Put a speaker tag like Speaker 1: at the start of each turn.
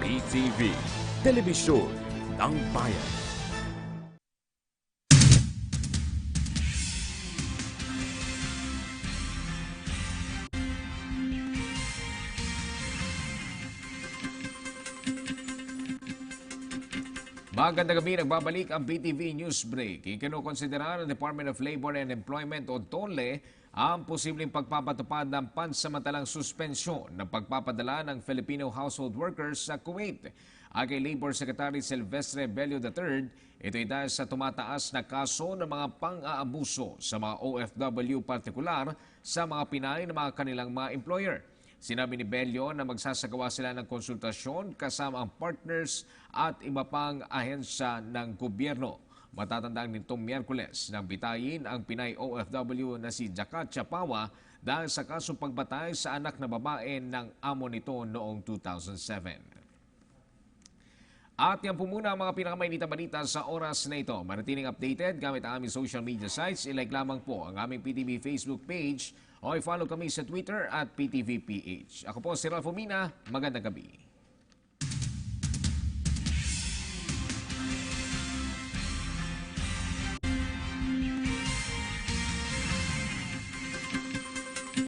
Speaker 1: PTV, Telebisyon ng Bayan.
Speaker 2: Magandang gabi, nagbabalik ang BTV News Break. Ikinukonsidera ng Department of Labor and Employment o DOLE ang posibleng pagpapatupad ng pansamantalang suspensyon ng pagpapadala ng Filipino household workers sa Kuwait. Ang kay Labor Secretary Silvestre Bello III, ito ay dahil sa tumataas na kaso ng mga pang-aabuso sa mga OFW partikular sa mga Pinay ng mga kanilang mga employer. Sinabi ni Bello na magsasagawa sila ng konsultasyon kasama ang partners at iba pang ahensya ng gobyerno. Matatandaan nitong Miyerkules nang bitayin ang Pinay OFW na si Jacat Chapawa dahil sa kasong pagbatay sa anak na babae ng amo nito noong 2007. At yan po muna ang mga pinakamainitang balita sa oras na ito. Manatiling updated gamit ang aming social media sites. I-like lamang po ang aming PTV Facebook page o i-follow kami sa Twitter at PTVPH. Ako po si Ralph Mina. Magandang gabi.